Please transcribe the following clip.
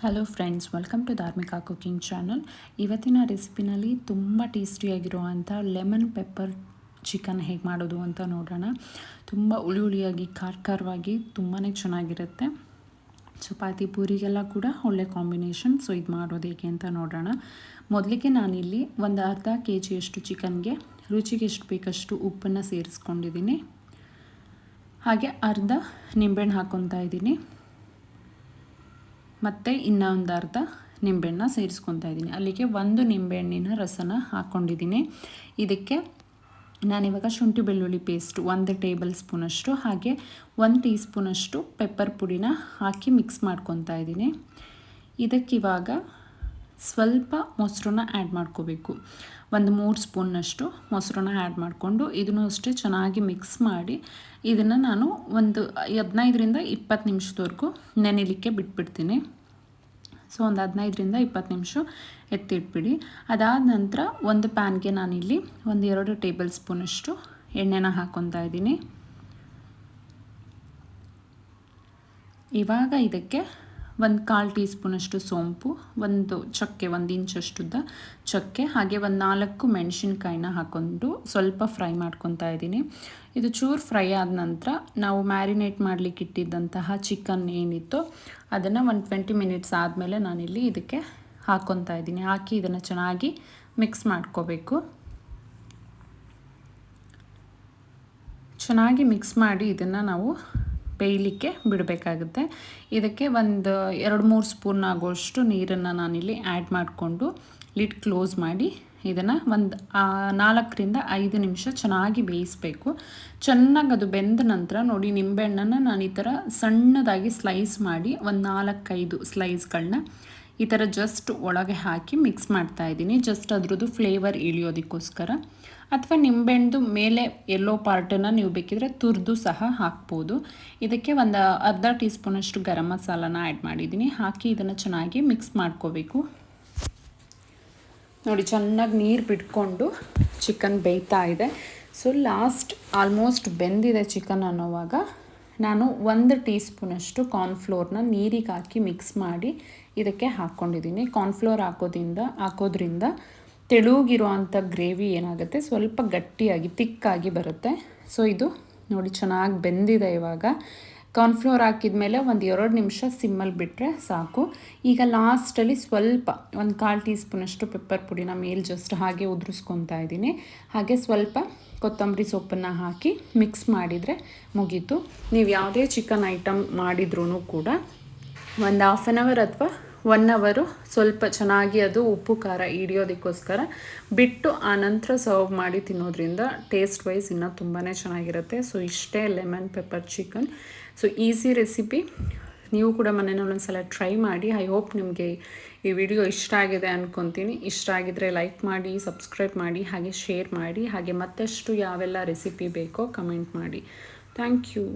Hello friends welcome to Dharmika cooking channel ಇವತ್ತಿನ ರೆಸಿಪಿನಲ್ಲಿ ತುಂಬ ಟೇಸ್ಟಿಯಾಗಿರುವಂಥ ಲೆಮನ್ ಪೆಪ್ಪರ್ ಚಿಕನ್ ಹೇಗೆ ಮಾಡೋದು ಅಂತ ನೋಡೋಣ. ತುಂಬ ಹುಳಿ ಹುಳಿಯಾಗಿ ಖಾರ ಖಾರವಾಗಿ ತುಂಬಾ ಚೆನ್ನಾಗಿರುತ್ತೆ. ಚಪಾತಿ, ಪೂರಿಗೆಲ್ಲ ಕೂಡ ಒಳ್ಳೆ ಕಾಂಬಿನೇಷನ್ ಸೊ ಇದು ಮಾಡೋದು ಹೇಗೆ ಅಂತ ನೋಡೋಣ. ಮೊದಲಿಗೆ ನಾನಿಲ್ಲಿ ಒಂದು ಅರ್ಧ ಕೆ ಜಿಯಷ್ಟು ಚಿಕನ್ಗೆ ರುಚಿಗೆ ಎಷ್ಟು ಬೇಕಷ್ಟು ಉಪ್ಪನ್ನು ಸೇರಿಸ್ಕೊಂಡಿದ್ದೀನಿ. ಹಾಗೆ ಅರ್ಧ ನಿಂಬೆಹಣ್ಣು ಹಾಕ್ಕೊತಾ ಇದ್ದೀನಿ. ಮತ್ತು ಇನ್ನೊಂದು ಅರ್ಧ ನಿಂಬೆಹಣ್ಣ ಸೇರಿಸ್ಕೊತಾ ಇದ್ದೀನಿ. ಅಲ್ಲಿಗೆ ಒಂದು ನಿಂಬೆಹಣ್ಣಿನ ರಸನ ಹಾಕ್ಕೊಂಡಿದ್ದೀನಿ. ಇದಕ್ಕೆ ನಾನಿವಾಗ ಶುಂಠಿ ಬೆಳ್ಳುಳ್ಳಿ ಪೇಸ್ಟ್ ಒಂದು ಟೇಬಲ್ ಸ್ಪೂನಷ್ಟು ಹಾಗೆ ಒಂದು ಟೀ ಸ್ಪೂನಷ್ಟು ಪೆಪ್ಪರ್ ಪುಡಿನ ಹಾಕಿ ಮಿಕ್ಸ್ ಮಾಡ್ಕೊತಾ ಇದ್ದೀನಿ. ಇದಕ್ಕಿವಾಗ ಸ್ವಲ್ಪ ಮೊಸರನ್ನ ಆ್ಯಡ್ ಮಾಡ್ಕೋಬೇಕು. ಒಂದು ಮೂರು ಸ್ಪೂನ್ನಷ್ಟು ಮೊಸರನ್ನ ಆ್ಯಡ್ ಮಾಡಿಕೊಂಡು ಇದನ್ನು ಅಷ್ಟೇ ಚೆನ್ನಾಗಿ ಮಿಕ್ಸ್ ಮಾಡಿ ಇದನ್ನು ನಾನು ಒಂದು ಹದಿನೈದರಿಂದ ಇಪ್ಪತ್ತು ನಿಮಿಷದವರೆಗೂ ನೆನೆಲಿಕ್ಕೆ ಬಿಟ್ಬಿಡ್ತೀನಿ. ಸೊ ಒಂದು ಹದಿನೈದರಿಂದ ಇಪ್ಪತ್ತು ನಿಮಿಷ ಎತ್ತಿಟ್ಬಿಡಿ. ಅದಾದ ನಂತರ ಒಂದು ಪ್ಯಾನ್ಗೆ ನಾನಿಲ್ಲಿ ಒಂದು ಎರಡು ಟೇಬಲ್ ಸ್ಪೂನಷ್ಟು ಎಣ್ಣೆನ ಹಾಕ್ಕೊತಾ ಇದ್ದೀನಿ. ಇವಾಗ ಇದಕ್ಕೆ ಒಂದು ಕಾಲು ಟೀ ಸ್ಪೂನಷ್ಟು ಸೋಂಪು, ಒಂದು ಚಕ್ಕೆ, ಒಂದು ಇಂಚಷ್ಟುದ್ದ ಚಕ್ಕೆ, ಹಾಗೆ ಒಂದು ನಾಲ್ಕು ಮೆಣಸಿನ್ಕಾಯಿನ ಹಾಕ್ಕೊಂಡು ಸ್ವಲ್ಪ ಫ್ರೈ ಮಾಡ್ಕೊತಾ ಇದ್ದೀನಿ. ಇದು ಚೂರು ಫ್ರೈ ಆದ ನಂತರ ನಾವು ಮ್ಯಾರಿನೇಟ್ ಮಾಡಲಿಕ್ಕೆ ಇಟ್ಟಿದ್ದಂತಹ ಚಿಕನ್ ಏನಿತ್ತು ಅದನ್ನು ಒಂದು ಟ್ವೆಂಟಿ ಮಿನಿಟ್ಸ್ ಆದಮೇಲೆ ನಾನಿಲ್ಲಿ ಇದಕ್ಕೆ ಹಾಕ್ಕೊತಾ ಇದ್ದೀನಿ. ಹಾಕಿ ಇದನ್ನು ಚೆನ್ನಾಗಿ ಮಿಕ್ಸ್ ಮಾಡ್ಕೋಬೇಕು. ಚೆನ್ನಾಗಿ ಮಿಕ್ಸ್ ಮಾಡಿ ಇದನ್ನು ನಾವು ಬೇಯಲಿಕ್ಕೆ ಬಿಡಬೇಕಾಗುತ್ತೆ. ಇದಕ್ಕೆ ಒಂದು ಎರಡು ಮೂರು ಸ್ಪೂನ್ ಆಗೋಷ್ಟು ನೀರನ್ನು ನಾನಿಲ್ಲಿ ಆ್ಯಡ್ ಮಾಡಿಕೊಂಡು ಲಿಡ್ ಕ್ಲೋಸ್ ಮಾಡಿ ಇದನ್ನು ಒಂದು ನಾಲ್ಕರಿಂದ ಐದು ನಿಮಿಷ ಚೆನ್ನಾಗಿ ಬೇಯಿಸಬೇಕು. ಚೆನ್ನಾಗಿ ಅದು ಬೆಂದ ನಂತರ ನೋಡಿ ನಿಂಬೆಹಣ್ಣನ್ನು ನಾನು ಈ ಥರ ಸಣ್ಣದಾಗಿ ಸ್ಲೈಸ್ ಮಾಡಿ ಒಂದು ನಾಲ್ಕೈದು ಸ್ಲೈಸ್ಗಳನ್ನ ಈ ಥರ ಜಸ್ಟ್ ಒಳಗೆ ಹಾಕಿ ಮಿಕ್ಸ್ ಮಾಡ್ತಾ ಇದ್ದೀನಿ. ಜಸ್ಟ್ ಅದ್ರದ್ದು ಫ್ಲೇವರ್ ಇಳಿಯೋದಕ್ಕೋಸ್ಕರ. ಅಥವಾ ನಿಂಬೆಹಣ್ಣು ಮೇಲೆ ಎಲ್ಲೋ ಪಾರ್ಟನ್ನು ನೀವು ಬೇಕಿದ್ರೆ ತುರಿದು ಸಹ ಹಾಕ್ಬೋದು. ಇದಕ್ಕೆ ಒಂದು ಅರ್ಧ ಟೀ ಸ್ಪೂನಷ್ಟು ಗರಂ ಮಸಾಲಾನ ಆ್ಯಡ್ ಮಾಡಿದ್ದೀನಿ. ಹಾಕಿ ಇದನ್ನು ಚೆನ್ನಾಗಿ ಮಿಕ್ಸ್ ಮಾಡ್ಕೋಬೇಕು. ನೋಡಿ, ಚೆನ್ನಾಗಿ ನೀರು ಬಿಟ್ಕೊಂಡು ಚಿಕನ್ ಬೇಯ್ತಾ ಇದೆ. ಸೊ ಲಾಸ್ಟ್ ಆಲ್ಮೋಸ್ಟ್ ಬೆಂದಿದೆ ಚಿಕನ್ ಅನ್ನೋವಾಗ ನಾನು ಒಂದು ಟೀ ಸ್ಪೂನಷ್ಟು ಕಾರ್ನ್ಫ್ಲೋರ್ನ ನೀರಿಗೆ ಹಾಕಿ ಮಿಕ್ಸ್ ಮಾಡಿ ಇದಕ್ಕೆ ಹಾಕ್ಕೊಂಡಿದ್ದೀನಿ. ಕಾರ್ನ್ಫ್ಲೋರ್ ಹಾಕೋದ್ರಿಂದ ಹಾಕೋದ್ರಿಂದ ತೆಳುಗಿರುವಂಥ ಗ್ರೇವಿ ಏನಾಗುತ್ತೆ? ಸ್ವಲ್ಪ ಗಟ್ಟಿಯಾಗಿ, ತಿಕ್ಕಾಗಿ ಬರುತ್ತೆ. ಸೊ, ಇದು ನೋಡಿ, ಚೆನ್ನಾಗಿ ಬೆಂದಿದೆ ಇವಾಗ. ಕಾರ್ನ್ಫ್ಲೋರ್ ಹಾಕಿದ್ಮೇಲೆ ಒಂದು ಎರಡು ನಿಮಿಷ ಸಿಮ್ಮಲ್ಲಿ ಬಿಟ್ಟರೆ ಸಾಕು. ಈಗ ಲಾಸ್ಟಲ್ಲಿ ಸ್ವಲ್ಪ, ಒಂದು ಕಾಲು ಟೀ ಸ್ಪೂನಷ್ಟು ಪೆಪ್ಪರ್ ಪುಡಿನ ಮೇಲೆ ಜಸ್ಟ್ ಹಾಗೆ ಉದುರಿಸ್ಕೊತಾ ಇದ್ದೀನಿ. ಹಾಗೆ ಸ್ವಲ್ಪ ಕೊತ್ತಂಬರಿ ಸೊಪ್ಪನ್ನು ಹಾಕಿ ಮಿಕ್ಸ್ ಮಾಡಿದರೆ ಮುಗೀತು. ನೀವು ಯಾವುದೇ ಚಿಕನ್ ಐಟಮ್ ಮಾಡಿದ್ರೂ ಕೂಡ ಒಂದು ಹಾಫ್ ಆನ್ ಅವರ್ ಅಥವಾ ಒನ್ ಅವರು ಸ್ವಲ್ಪ ಚೆನ್ನಾಗಿ ಅದು ಉಪ್ಪು, ಖಾರ ಹಿಡಿಯೋದಕ್ಕೋಸ್ಕರ ಬಿಟ್ಟು ಆನಂತರ ನಂತರ ಸರ್ವ್ ಮಾಡಿ ತಿನ್ನೋದ್ರಿಂದ ಟೇಸ್ಟ್ ವೈಸ್ ಇನ್ನೂ ತುಂಬಾ ಚೆನ್ನಾಗಿರುತ್ತೆ. ಸೊ ಇಷ್ಟೇ lemon pepper chicken so easy recipe ನೀವು ಕೂಡ ಮನೇಲಿ ಸಲ ಟ್ರೈ ಮಾಡಿ. ಐ ಹೋಪ್ ನಿಮಗೆ ಈ ವಿಡಿಯೋ ಇಷ್ಟ ಆಗಿದೆ ಅಂದ್ಕೊತೀನಿ ಇಷ್ಟ ಆಗಿದ್ರೆ ಲೈಕ್ ಮಾಡಿ ಸಬ್ಸ್ಕ್ರೈಬ್ ಮಾಡಿ, ಹಾಗೆ ಶೇರ್ ಮಾಡಿ. ಹಾಗೆ ಮತ್ತಷ್ಟು ಯಾವೆಲ್ಲ ರೆಸಿಪಿ ಬೇಕೋ ಕಮೆಂಟ್ ಮಾಡಿ. Thank you